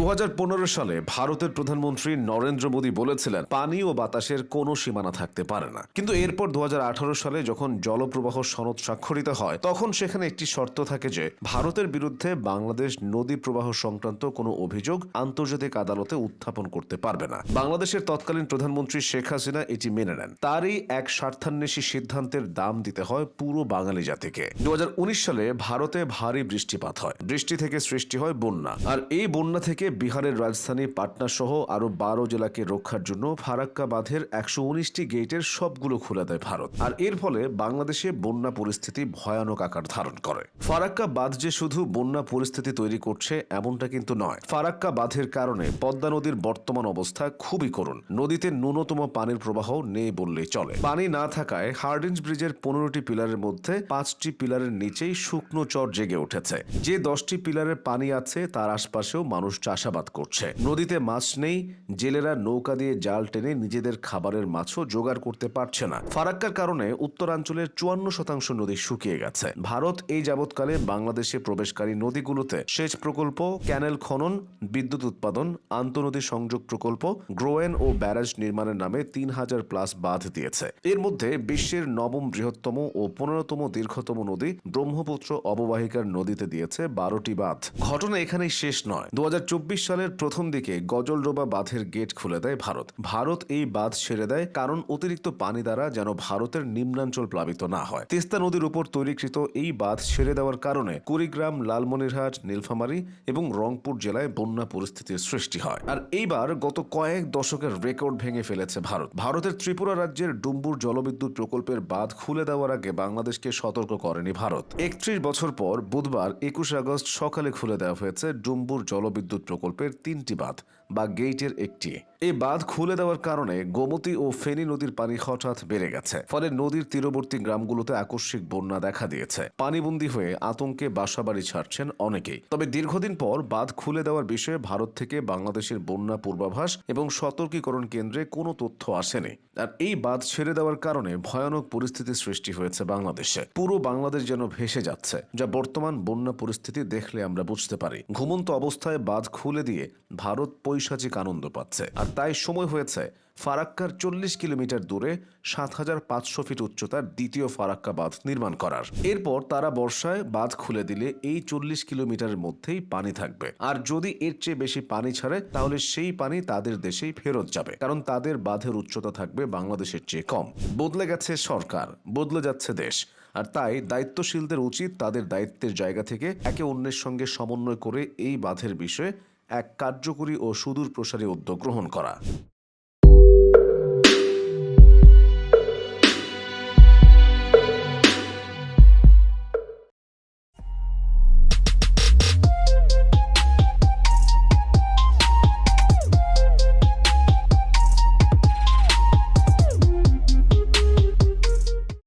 দু হাজার পনেরো সালে ভারতের প্রধানমন্ত্রী নরেন্দ্র মোদী বলেছিলেন, পানি ও বাতাসের কোনো সীমানা থাকতে পারে না। কিন্তু এরপর দু হাজার আঠারো সালে যখন জলপ্রবাহ সনদ স্বাক্ষরিত হয়, তখন সেখানে একটি শর্ত থাকে যে, ভারতের বিরুদ্ধে বাংলাদেশ নদী প্রবাহ সংক্রান্ত কোনো অভিযোগ আন্তর্জাতিক আদালতে উত্থাপন করতে পারবে না। বাংলাদেশের তৎকালীন প্রধানমন্ত্রী শেখ হাসিনা এটি মেনে নেন। তারই এক স্বার্থান্বেষী সিদ্ধান্তের দাম দিতে হয় পুরো বাঙালি জাতিকে। দু হাজার উনিশ সালে ভারতে ভারী বৃষ্টিপাত হয়। বৃষ্টি থেকে সৃষ্টি হয় বন্যা। আর এই বন্যা থেকে বিহারের রাজধানী পাটনা সহ আরও বারো জেলাকে রক্ষার জন্য ফারাক্কা বাঁধের একশো উনিশটি গেটের সবগুলো খুলে দেয় ভারত। আর এর ফলে বাংলাদেশে বন্যা পরিস্থিতি ভয়ানক আকার ধারণ করে। ফারাক্কা বাঁধ যে শুধু বন্যা পরিস্থিতি তৈরি করছে, এমনটা কিন্তু নয়। ফারাক্কা বাঁধের কারণে পদ্মা নদীর বর্তমান অবস্থা খুবই করুণ। নদীতে ন্যূনতম পানির প্রবাহ নেই বললেই চলে। পানি না থাকায় হার্ডিঞ্জ ব্রিজের পনেরোটি পিলারের মধ্যে পাঁচটি পিলারের নিচেই শুকনো চর জেগে উঠেছে। যে দশটি পিলারের পানি আছে, তার আশপাশেও মানুষ চাষাবাদ করছে। নদীতে মাছ নেই, জেলেরা নৌকা দিয়ে জাল টেনে নিজেদের খাবারের মাছও জোগাড় করতে পারছে না। ফারাক্কার কারণে উত্তরাঞ্চলের চুয়ান্ন শতাংশ নদী শুকিয়ে গেছে। ভারত এই যাবৎকালে বাংলাদেশে প্রবেশকারী নদীগুলোতে সেচ প্রকল্প, ক্যানেল খনন, বিদ্যুৎ উৎপাদন, আন্তনদী সংযোগ প্রকল্প, গ্রোয়েন ও ব্যারাজ নির্মাণের নামে তিন হাজার প্লাস বাঁধ দিয়েছে। এর মধ্যে বিশ্বের নবম বৃহত্তম ও পনেরোতম দীর্ঘতম নদী ব্রহ্মপুত্র অববাহিকার নদীতে দিয়েছে বারোটি বাঁধ। ঘটনা এখানেই শেষ নয়। দু সালের প্রথম দিকে গজলডোবা বাঁধের গেট খুলে দেয় ভারত। ভারত এই বাঁধ ছেড়ে দেয় কারণ অতিরিক্ত পানি দ্বারা যেন ভারতের নিম্নাঞ্চল প্লাবিত না হয়। তিস্তা নদীর উপর তৈরিকৃত এই বাঁধ ছেড়ে দেওয়ার কারণে কুড়িগ্রাম, লালমনিরহাট, নীলফামারী এবং রংপুর জেলায় বন্যা পরিস্থিতির সৃষ্টি হয়। আর এইবার গত কয়েক দশকের রেকর্ড ভেঙে ফেলেছে ভারত। ভারতের ত্রিপুরা রাজ্যের ডুম্বুর জলবিদ্যুৎ প্রকল্পের বাঁধ খুলে দেওয়ার আগে বাংলাদেশকে সতর্ক করেনি ভারত। একত্রিশ বছর পর বুধবার একুশে আগস্ট সকালে খুলে দেওয়া হয়েছে ডুম্বুর জলবিদ্যুৎ প্রকল্পের তিনটি বাঁধ বা গেইটের একটি। এই বাঁধ খুলে দেওয়ার কারণে গোমতী ও ফেনী নদীর পানি হঠাৎ বেড়ে গেছে। ফলে নদীর তীরবর্তী গ্রামগুলোতে আকস্মিক বন্যা দেখা দিয়েছে। পানিবন্দী হয়ে আতঙ্কে বাসাবাড়ি ছাড়ছেন অনেকেই। তবে দীর্ঘদিন পর বাঁধ খুলে দেওয়ার বিষয়ে ভারত থেকে বাংলাদেশের বন্যা পূর্বাভাস এবং সতর্কীকরণ কেন্দ্রে কোনো তথ্য আসেনি। আর এই বাঁধ ছেড়ে দেওয়ার কারণে ভয়ানক পরিস্থিতির সৃষ্টি হয়েছে বাংলাদেশে। পুরো বাংলাদেশ যেন ভেসে যাচ্ছে, যা বর্তমান বন্যা পরিস্থিতি দেখলে আমরা বুঝতে পারি। ঘুমন্ত অবস্থায় বাঁধ খুলে দিয়ে ভারত পৈশাচিক আনন্দ পাচ্ছে। আর তাই সময় হয়েছে ফারাক্কার চল্লিশ কিলোমিটার দূরে সাত হাজার পাঁচশো ফিট উচ্চতার দ্বিতীয় ফারাক্কা বাঁধ নির্মাণ করার। এরপর তারা বর্ষায় বাঁধ খুলে দিলে এই চল্লিশ কিলোমিটারের মধ্যেই পানি থাকবে। আর যদি এর চেয়ে বেশি পানি ছাড়ে, তাহলে সেই পানি তাদের দেশেই ফেরত যাবে। কারণ তাদের বাঁধের উচ্চতা থাকবে বাংলাদেশের চেয়ে কম। বদলে গেছে সরকার, বদলে যাচ্ছে দেশ। আর তাই দায়িত্বশীলদের উচিত তাদের দায়িত্বের জায়গা থেকে একে অন্যের সঙ্গে সমন্বয় করে এই বাঁধের বিষয়ে এক কার্যকরী ও সুদূর প্রসারী উদ্যোগ গ্রহণ করা।